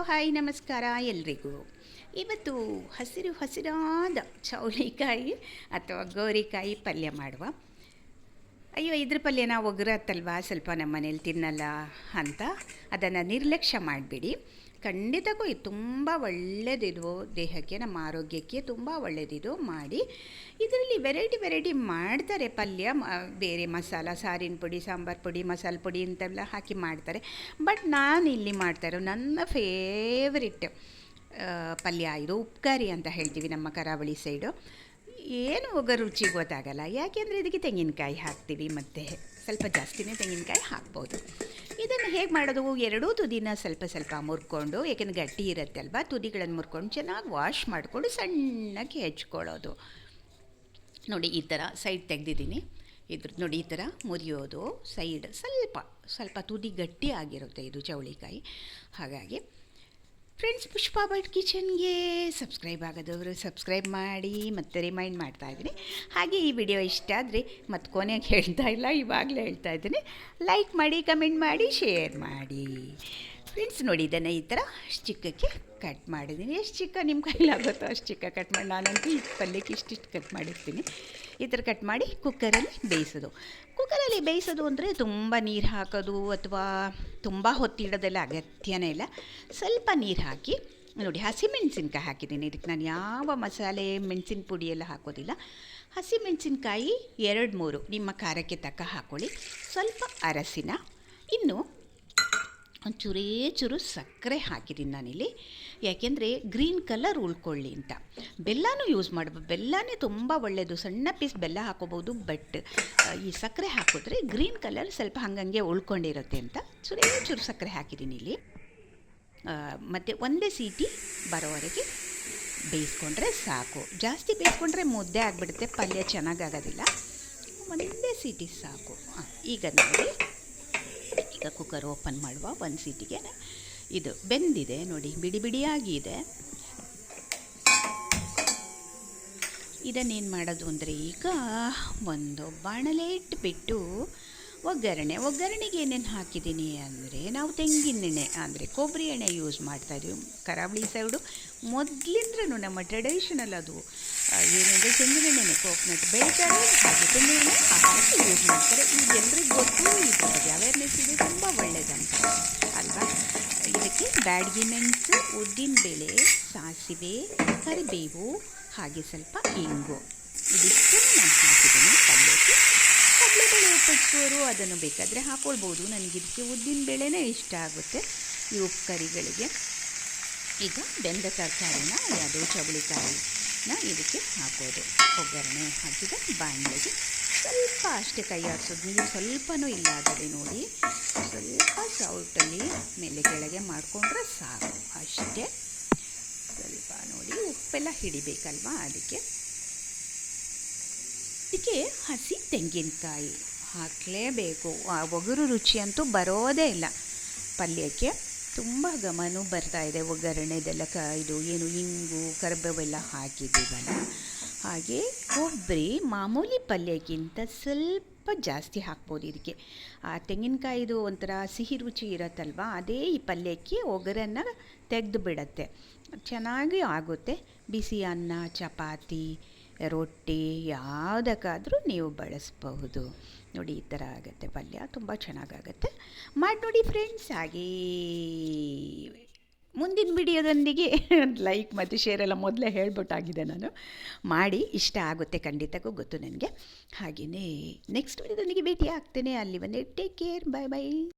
Hi, ನಮಸ್ಕಾರ ಎಲ್ರಿಗೂ. ಇವತ್ತು ಹಸಿರು ಹಸಿರಾದ ಚೌಳಿಕಾಯಿ ಅಥವಾ ಗೋರಿಕಾಯಿ ಪಲ್ಯ ಮಾಡುವ. ಅಯ್ಯೋ, ಇದ್ರ ಪಲ್ಯನ ಒಗ್ರತ್ತಲ್ವಾ ಸ್ವಲ್ಪ ನಮ್ಮ ಮನೇಲಿ ತಿನ್ನಲ್ಲ ಅಂತ ಅದನ್ನು ನಿರ್ಲಕ್ಷ್ಯ ಮಾಡಿಬಿಡಿ. ಖಂಡಿತಕ್ಕೂ ಇದು ತುಂಬ ಒಳ್ಳೆಯದಿದು ದೇಹಕ್ಕೆ, ನಮ್ಮ ಆರೋಗ್ಯಕ್ಕೆ ತುಂಬ ಒಳ್ಳೆಯದಿದು ಮಾಡಿ. ಇದರಲ್ಲಿ ವೆರೈಟಿ ವೆರೈಟಿ ಮಾಡ್ತಾರೆ ಪಲ್ಯ ಬೇರೆ ಮಸಾಲ, ಸಾರಿನ ಪುಡಿ, ಸಾಂಬಾರು ಪುಡಿ, ಮಸಾಲೆ ಪುಡಿ ಅಂತೆಲ್ಲ ಹಾಕಿ ಮಾಡ್ತಾರೆ. ಬಟ್ ನಾನು ಇಲ್ಲಿ ಮಾಡ್ತಾ ಇರೋ ನನ್ನ ಫೇವ್ರಿಟ್ ಪಲ್ಯ ಇದು ಉಪ್ಕಾರಿ ಅಂತ ಹೇಳ್ತೀವಿ ನಮ್ಮ ಕರಾವಳಿ ಸೈಡು ಏನು ಹೋಗ ರುಚಿ ಗೊತ್ತಾಗಲ್ಲ. ಯಾಕೆಂದರೆ ಇದಕ್ಕೆ ತೆಂಗಿನಕಾಯಿ ಹಾಕ್ತೀವಿ ಮತ್ತು ಸ್ವಲ್ಪ ಜಾಸ್ತಿನೇ ತೆಂಗಿನಕಾಯಿ ಹಾಕ್ಬೋದು. ಇದನ್ನು ಹೇಗೆ ಮಾಡೋದು? ಎರಡೂ ತುದಿನ ಸ್ವಲ್ಪ ಸ್ವಲ್ಪ ಮುರ್ಕೊಂಡು, ಏಕೆಂದರೆ ಗಟ್ಟಿ ಇರುತ್ತೆ ಅಲ್ವಾ ತುದಿಗಳನ್ನು ಮುರ್ಕೊಂಡು ಚೆನ್ನಾಗಿ ವಾಶ್ ಮಾಡಿಕೊಂಡು ಸಣ್ಣಕ್ಕೆ ಹೆಚ್ಕೊಳ್ಳೋದು. ನೋಡಿ, ಈ ಥರ ಸೈಡ್ ತೆಗೆದಿದ್ದೀನಿ. ಇದ್ರ, ನೋಡಿ, ಈ ಥರ ಮುರಿಯೋದು ಸೈಡ್ ಸ್ವಲ್ಪ ಸ್ವಲ್ಪ ತುದಿ ಗಟ್ಟಿ ಆಗಿರುತ್ತೆ ಇದು ಚೌಳಿಕಾಯಿ. ಹಾಗಾಗಿ ಫ್ರೆಂಡ್ಸ್ ಪುಷ್ಪ ಬಟ್ ಕಿಚನ್ಗೆ ಸಬ್ಸ್ಕ್ರೈಬ್ ಆಗೋದವರು ಸಬ್ಸ್ಕ್ರೈಬ್ ಮಾಡಿ ಮತ್ತು ರಿಮೈಂಡ್ ಮಾಡ್ತಾ ಇದ್ದೀನಿ. ಹಾಗೆ ಈ ವಿಡಿಯೋ ಇಷ್ಟ ಆದರೆ ಮತ್ತು ಕೊನೆಗೆ ಹೇಳ್ತಾ ಇಲ್ಲ, ಇವಾಗಲೇ ಹೇಳ್ತಾ ಇದ್ದೀನಿ. ಲೈಕ್ ಮಾಡಿ ಕಮೆಂಟ್ ಮಾಡಿ ಶೇರ್ ಮಾಡಿ. ಫ್ರೆಂಡ್ಸ್ ನೋಡಿ, ಇದನ್ನು ಈ ಥರ ಚಿಕ್ಕಕ್ಕೆ ಕಟ್ ಮಾಡಿದ್ದೀನಿ. ಎಷ್ಟು ಚಿಕ್ಕ ನಿಮ್ಮ ಕೈಲಾಗುತ್ತೋ ಅಷ್ಟು ಚಿಕ್ಕ ಕಟ್ ಮಾಡಿ. ನಾನಂತೂ ಈ ಪಲ್ಯಕ್ಕೆ ಇಷ್ಟಿಷ್ಟು ಕಟ್ ಮಾಡಿರ್ತೀನಿ. ಈ ಥರ ಕಟ್ ಮಾಡಿ ಕುಕ್ಕರಲ್ಲಿ ಬೇಯಿಸೋದು. ಕುಕ್ಕರಲ್ಲಿ ಬೇಯಿಸೋದು ಅಂದರೆ ತುಂಬ ನೀರು ಹಾಕೋದು ಅಥವಾ ತುಂಬ ಹೊತ್ತಿಡೋದೆಲ್ಲ ಅಗತ್ಯನೇ ಇಲ್ಲ. ಸ್ವಲ್ಪ ನೀರು ಹಾಕಿ, ನೋಡಿ ಹಸಿಮೆಣಸಿನ್ಕಾಯಿ ಹಾಕಿದ್ದೀನಿ. ಇದಕ್ಕೆ ನಾನು ಯಾವ ಮಸಾಲೆ, ಮೆಣಸಿನ ಪುಡಿ ಎಲ್ಲ ಹಾಕೋದಿಲ್ಲ. ಹಸಿಮೆಣಸಿನ್ಕಾಯಿ ಎರಡು ಮೂರು. ನಿಮ್ಮ ಖಾರಕ್ಕೆ ತಕ್ಕ ಹಾಕ್ಕೊಳ್ಳಿ ಸ್ವಲ್ಪ ಅರಸಿನ, ಇನ್ನು ಒಂಚೂರೇ ಚೂರು ಸಕ್ಕರೆ ಹಾಕಿದ್ದೀನಿ ನಾನಿಲ್ಲಿ. ಯಾಕೆಂದರೆ ಗ್ರೀನ್ ಕಲರ್ ಉಳ್ಕೊಳ್ಳಿ ಅಂತ. ಬೆಲ್ಲನೂ ಯೂಸ್ ಮಾಡ್ಬೋದು ಬೆಲ್ಲನೇ ತುಂಬ ಒಳ್ಳೆಯದು ಸಣ್ಣ ಪೀಸ್ ಬೆಲ್ಲ ಹಾಕೋಬೋದು ಬಟ್ ಈ ಸಕ್ಕರೆ ಹಾಕಿದ್ರೆ ಗ್ರೀನ್ ಕಲರ್ ಸ್ವಲ್ಪ ಹಂಗಂಗೆ ಉಳ್ಕೊಂಡಿರುತ್ತೆ ಅಂತ. ಚೂರೇ ಚೂರು ಸಕ್ಕರೆ ಹಾಕಿದ್ದೀನಿ ಇಲ್ಲಿ. ಮತ್ತು ಒಂದೇ ಸೀಟಿ ಬರೋವರೆಗೆ ಬೇಯಿಸ್ಕೊಂಡ್ರೆ ಸಾಕು. ಜಾಸ್ತಿ ಬೇಯಿಸ್ಕೊಂಡ್ರೆ ಮುದ್ದೆ ಆಗಿಬಿಡುತ್ತೆ, ಪಲ್ಯ ಚೆನ್ನಾಗಾಗೋದಿಲ್ಲ ಒಂದೇ ಸೀಟಿ ಸಾಕು. ಈಗ ನೋಡಿ ಈಗ ಕುಕ್ಕರ್ ಓಪನ್ ಮಾಡುವ ಒಂದು ಸೀಟಿಗೆ ಇದು ಬೆಂದಿದೆ, ನೋಡಿ, ಬಿಡಿ ಬಿಡಿಯಾಗಿ ಇದೆ ಇದನ್ನೇನು ಮಾಡೋದು ಅಂದರೆ ಈಗ ಒಂದು ಬಾಣಲೆ ಇಟ್ಬಿಟ್ಟು ಒಗ್ಗರಣೆ, ಒಗ್ಗರಣೆಗೆ ಏನೇನು ಹಾಕಿದ್ದೀನಿ ಅಂದರೆ ನಾವು ತೆಂಗಿನೆಣ್ಣೆ ಅಂದರೆ ಕೊಬ್ಬರಿ ಎಣ್ಣೆ ಯೂಸ್ ಮಾಡ್ತಾಯಿದ್ದೀವಿ ಕರಾವಳಿ ಸೈಡು ಮೊದಲಿಂದ್ರೂ ನಮ್ಮ ಟ್ರೆಡಿಷನಲ್ ಅದು ಏನಂದರೆ ತೆಂಗಿನೆಣ್ಣೆ ಕೋಕ್ನಟ್ ಬೆಳಿತಾರೆ, ಹಾಗೆ ತೆಂಗಿನೆಣ್ಣೆ ಯೂಸ್ ಮಾಡ್ತಾರೆ. ಈಗ ಎಲ್ರಿಗೂ ಗೊತ್ತು ಈ ಇದೆ ತುಂಬ ಒಳ್ಳೆಯದಂತ ಅಲ್ವಾ ಇದಕ್ಕೆ ಬ್ಯಾಡಗಿ ಮೆಣಸು ಉದ್ದಿನಬೇಳೆ ಸಾಸಿವೆ, ಕರಿಬೇವು, ಹಾಗೆ ಸ್ವಲ್ಪ ಇಂಗು. ಇದಿಷ್ಟನ್ನು ನಾನು ಹಾಕಿದ್ದೀನಿ. ಪಲ್ಯಕ್ಕೆ ಕಡಲೆಬೇಳೆ ಉಪ್ಪಿಟ್ಟು ಅದನ್ನು ಬೇಕಾದರೆ ಹಾಕ್ಕೊಳ್ಬೋದು ನನಗೆ ಇದಕ್ಕೆ ಉದ್ದಿನ ಬೇಳೆನೇ ಇಷ್ಟ ಆಗುತ್ತೆ. ಈ ಉಪ್ಪು ಕರಿಗಳಿಗೆ. ಈಗ ಬೆಂದ ತರಕಾರಿನ, ಯಾವುದೋ ಚವಳಿಕಾಯಿನ ಇದಕ್ಕೆ ಹಾಕೋದು. ಒಗ್ಗರಣೆ ಹಾಕಿದ ಬಾಣಲೆಗೆ ಸ್ವಲ್ಪ ಅಷ್ಟೇ ಕೈ ಆಡಿಸೋದು. ನೀರು ಸ್ವಲ್ಪನೂ ಇಲ್ಲ ನೋಡಿ ಸ್ವಲ್ಪ ಸೌಟಲ್ಲಿ ಮೇಲೆ ಕೆಳಗೆ ಮಾಡಿಕೊಂಡ್ರೆ ಸಾಕು. ಅಷ್ಟೇ. ಸ್ವಲ್ಪ ನೋಡಿ ಉಪ್ಪೆಲ್ಲ ಹಿಡಿಬೇಕಲ್ವಾ ಅದಕ್ಕೆ. ಇದಕ್ಕೆ ಹಸಿ ತೆಂಗಿನಕಾಯಿ ಹಾಕಲೇಬೇಕು. ಆ ಒಗರು ರುಚಿ ಅಂತೂ ಬರೋದೇ ಇಲ್ಲ. ಪಲ್ಯಕ್ಕೆ ತುಂಬ ಘಮನೂ ಬರ್ತಾ ಇದೆ ಒಗ್ಗರಣೆದೆಲ್ಲ ಕ ಇದು ಏನು ಇಂಗು, ಕರ್ಬೇವೆಲ್ಲ ಹಾಕಿದ್ದೀವಲ್ಲ. ಹಾಗೆ ಕೊಬ್ಬರಿ ಮಾಮೂಲಿ ಪಲ್ಯಕ್ಕಿಂತ ಸ್ವಲ್ಪ ಜಾಸ್ತಿ ಹಾಕ್ಬೋದು ಇದಕ್ಕೆ. ಆ ತೆಂಗಿನಕಾಯಿದು ಒಂಥರ ಸಿಹಿ ರುಚಿ ಇರತ್ತಲ್ವ, ಅದೇ ಈ ಪಲ್ಯಕ್ಕೆ ಒಗರನ್ನು ತೆಗೆದು ಬಿಡತ್ತೆ. ಚೆನ್ನಾಗಿ ಆಗುತ್ತೆ. ಬಿಸಿ ಅನ್ನ, ಚಪಾತಿ ರೊಟ್ಟಿ ಯಾವುದಕ್ಕಾದರೂ ನೀವು ಬಳಸಬಹುದು. ನೋಡಿ, ಈ ಥರ ಆಗುತ್ತೆ. ಪಲ್ಯ ತುಂಬ ಚೆನ್ನಾಗಾಗತ್ತೆ. ಮಾಡಿ ನೋಡಿ ಫ್ರೆಂಡ್ಸ್ ಹಾಗೇ ಮುಂದಿನ ವಿಡಿಯೋದೊಂದಿಗೆ ಲೈಕ್ ಮತ್ತು ಶೇರ್ ಎಲ್ಲ ಮೊದಲೇ ಹೇಳ್ಬಿಟ್ಟಾಗಿದೆ ನಾನು. ಮಾಡಿ, ಇಷ್ಟ ಆಗುತ್ತೆ ಖಂಡಿತಕ್ಕೂ ಗೊತ್ತು ನನಗೆ. ಹಾಗೆಯೇ ನೆಕ್ಸ್ಟ್ ವಿಡಿಯೋದೊಂದಿಗೆ ಭೇಟಿ ಆಗ್ತೇನೆ ಅಲ್ಲಿ ಬಂದು ಟೇಕ್ ಕೇರ್ ಬಾಯ್ ಬಾಯ್